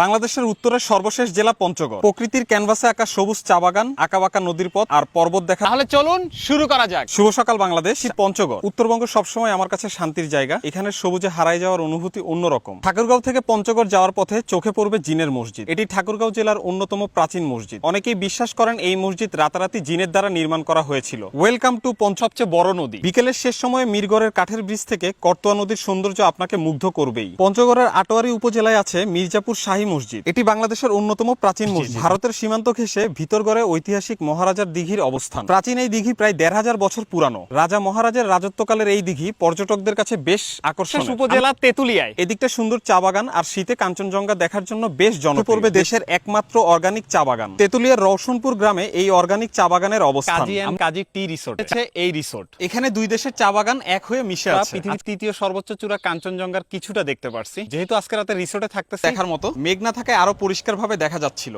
বাংলাদেশের উত্তরের সর্বশেষ জেলা পঞ্চগড়। প্রকৃতির ক্যানভাসে আঁকা সবুজ চা বাগান আঁকাবাঁকা নদীর পথ আর পর্বত দেখা তাহলে চলুন শুরু করা যাক। শুভ সকাল বাংলাদেশ পঞ্চগড়। উত্তরবঙ্গ সবসময় আমার কাছে শান্তির জায়গা। এখানে সবুজে হারাই যাওয়ার অনুভূতি অন্যরকম। ঠাকুরগাঁও থেকে পঞ্চগড় যাওয়ার পথে চোখে পড়বে জিনের মসজিদ। এটি ঠাকুরগাঁও জেলার অন্যতম প্রাচীন মসজিদ। অনেকেই বিশ্বাস করেন এই মসজিদ রাতারাতি জিনের দ্বারা নির্মাণ করা হয়েছিল। ওয়েলকাম টু পঞ্চ সবচেয়ে বড় নদী। বিকেলের শেষ সময়ে মিরগড়ের কাঠের ব্রিজ থেকে করতোয়া নদীর সৌন্দর্য আপনাকে মুগ্ধ করবেই। পঞ্চগড়ের আটোয়ারি উপজেলায় আছে মির্জাপুর শাহী মসজিদ। এটি বাংলাদেশের অন্যতম প্রাচীন মসজিদ। ভারতের সীমান্ত ঘেঁষে ভিতরগড়ে ঐতিহাসিক মহারাজার দিঘির অবস্থান। প্রাচীন এই দিঘি প্রায় দেড় হাজার বছর পুরানো। রাজা মহারাজের রাজত্বকালের এই দিঘি পর্যটকদের কাছে বেশ আকর্ষণ উপজেলা তেতুলিয়ায়। এদিকটা সুন্দর চা বাগান আর শীতে কাঞ্চনজঙ্ঘা দেখার জন্য বেশ জনপ্রিয়। পড়বে দেশের একমাত্র অর্গানিক চা বাগান। তেতুলিয়ার রওশনপুর গ্রামে এই অর্গানিক চা বাগানের অবস্থান। কাজী এন্ড কাজী টি রিসোর্ট আছে এই রিসোর্ট। এখানে দুই দেশের চা বাগান এক হয়ে মিশে আছে। পৃথিবীর তৃতীয় সর্বোচ্চ চূড়া কাঞ্চনজঙ্ঘার কিছুটা দেখতে পারছি। যেহেতু আজকে রাতে রিসোর্টে থাকতে দেখার মতো। মেঘ না থাকায় আরও পরিষ্কারভাবে দেখা যাচ্ছিল।